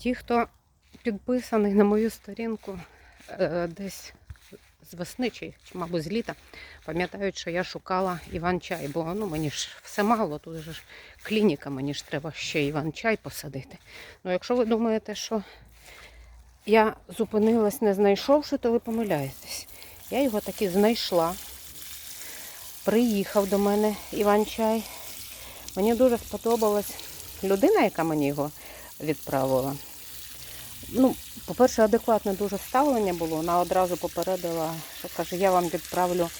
Ті, хто підписаний на мою сторінку е, десь з весни чи, мабуть, з літа, пам'ятають, що я шукала Іван-чай, бо ну, мені ж все мало, тут же ж клініка, мені ж треба ще Іван-чай посадити. Ну, якщо ви думаєте, що я зупинилась, не знайшовши, то ви помиляєтесь. Я його таки знайшла. Приїхав до мене Іван-чай. Мені дуже сподобалась людина, яка мені його відправила. Ну, по-перше, адекватне дуже ставлення було. Вона одразу попередила, що каже, я вам відправлю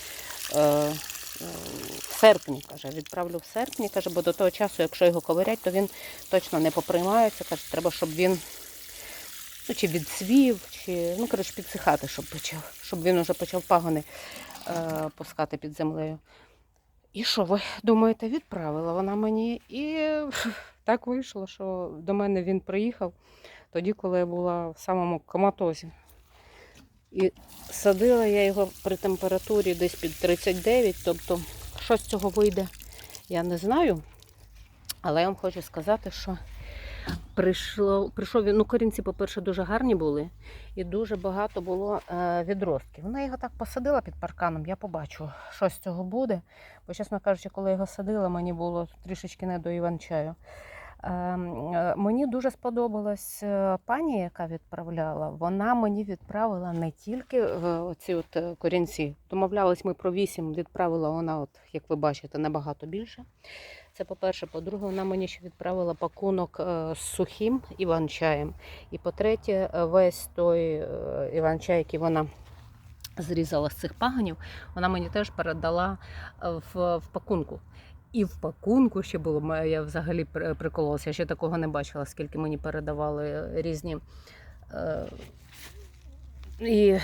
е, е, в серпні. Каже, відправлю в серпні, каже, бо до того часу, якщо його ковирять, то він точно не поприймається. Каже, треба, щоб він ну, чи відсвів, чи ну, коротше, підсихати, щоб почав, щоб він уже почав пагони е, пускати під землею. І що ви думаєте, відправила вона мені? І так вийшло, що до мене він приїхав тоді, коли я була в самому коматозі. І садила я його при температурі десь під 39, тобто що з цього вийде, я не знаю. Але я вам хочу сказати, що прийшло, прийшов він, ну корінці, по-перше, дуже гарні були, і дуже багато було е, відростків. Вона його так посадила під парканом, я побачу, що з цього буде. Бо, чесно кажучи, коли я його садила, мені було трішечки не до іван-чаю. Ем, е, Мені дуже сподобалась е, пані, яка відправляла. Вона мені відправила не тільки е, оці от е, корінці. Домовлялись ми про вісім, відправила вона, от, як ви бачите, набагато більше. Це по-перше. По-друге, вона мені ще відправила пакунок е, з сухим іван-чаєм. І по-третє, е, весь той е, іван-чай, який вона зрізала з цих паганів, вона мені теж передала е, в, в пакунку. І в пакунку ще було, я взагалі при- прикололася, я ще такого не бачила, скільки мені передавали різні е, і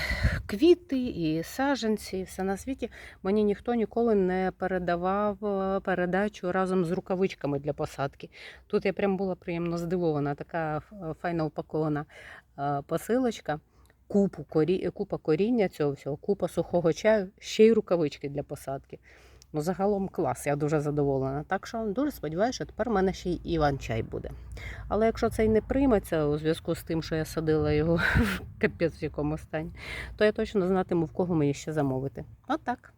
квіти, і саджанці, і все на світі. Мені ніхто ніколи не передавав е, передачу разом з рукавичками для посадки. Тут я прям була приємно здивована, така е, файно упакована е, посилочка. Купу корі... купа коріння цього всього, купа сухого чаю, ще й рукавички для посадки. Ну, загалом клас, я дуже задоволена. Так що дуже сподіваюся, що тепер в мене ще й Іван-чай буде. Але якщо цей не прийметься у зв'язку з тим, що я садила його в капець в якому стані, то я точно знатиму, в кого мені ще замовити. Отак.